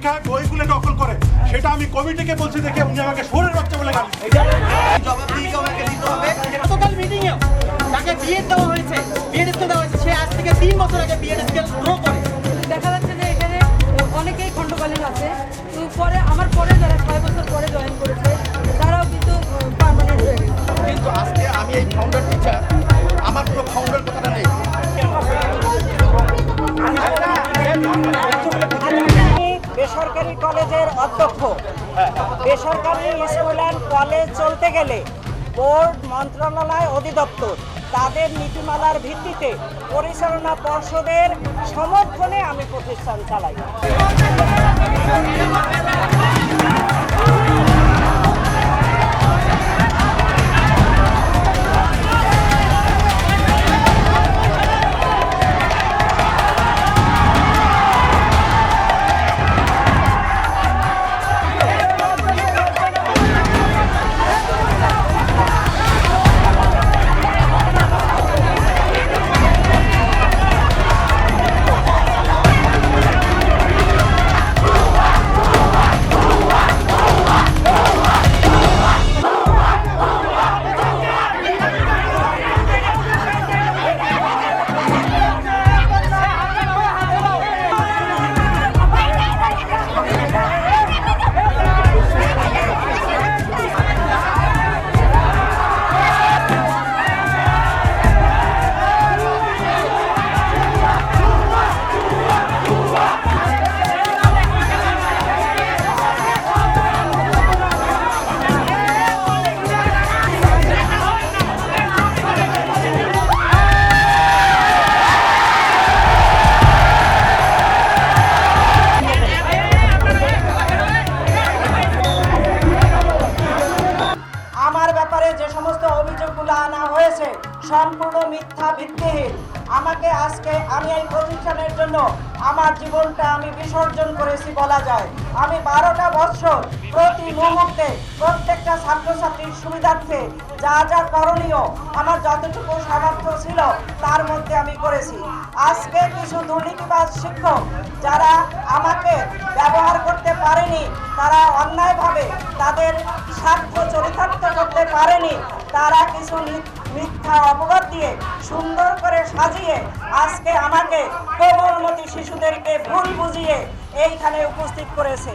পরীক্ষায় বইগুলো নকল করে সেটা আমি কমিটিকে বলছি দেখে উনি আমাকে সোরের বাচ্চা বলে গালি গতকাল মিটিংয়ে তাকে বিএড দেওয়া হয়েছে বিএড দেওয়া হয়েছে সে আজ থেকে তিন বছর আগে বিএড স্কেল ড্র করে দেখা যাচ্ছে যে এখানে অনেকেই খণ্ডকালীন আছে। তো পরে আমার পরে যারা ছয় বছর পরে জয়েন করেছে তারাও কিন্তু পার্মানেন্ট হয়ে গেছে। কিন্তু আজকে আমি এই ফাউন্ডার টিচার আমার কোনো ফাউন্ডার কথাটা নেই। বেসরকারি কলেজের অধ্যক্ষ। বেসরকারি স্কুল অ্যান্ড কলেজ চলতে গেলে বোর্ড, মন্ত্রণালয় অধিদপ্তর তাদের নীতিমালার ভিত্তিতে পরিচালনা পর্ষদের সমর্থনে আমি প্রতিষ্ঠান চালাই। সম্পূর্ণ মিথ্যা ভিত্তিহীন। আমাকে আজকে আমি এই প্রতিষ্ঠানের জন্য আমার জীবনটা আমি বিসর্জন করেছি বলা যায়। আমি বারোটা বছর প্রতি মুহূর্তে প্রত্যেকটা ছাত্রছাত্রীর সুবিধার্থে যা যা করণীয়, আমার যতটুকু সামর্থ্য ছিল তার মধ্যে আমি করেছি। আজকে কিছু দুর্নীতিবাজ শিক্ষক যারা আমাকে ব্যবহার করতে পারেনি, তারা অন্যায়ভাবে তাদের স্বার্থ চরিতার্থ করতে পারেনি, তারা কিছু মিথ্যা অপবাদ দিয়ে সুন্দর করে সাজিয়ে আজকে আমাকে কোমলমতি শিশুদেরকে ভুল বুঝিয়ে এইখানে উপস্থিত করেছে।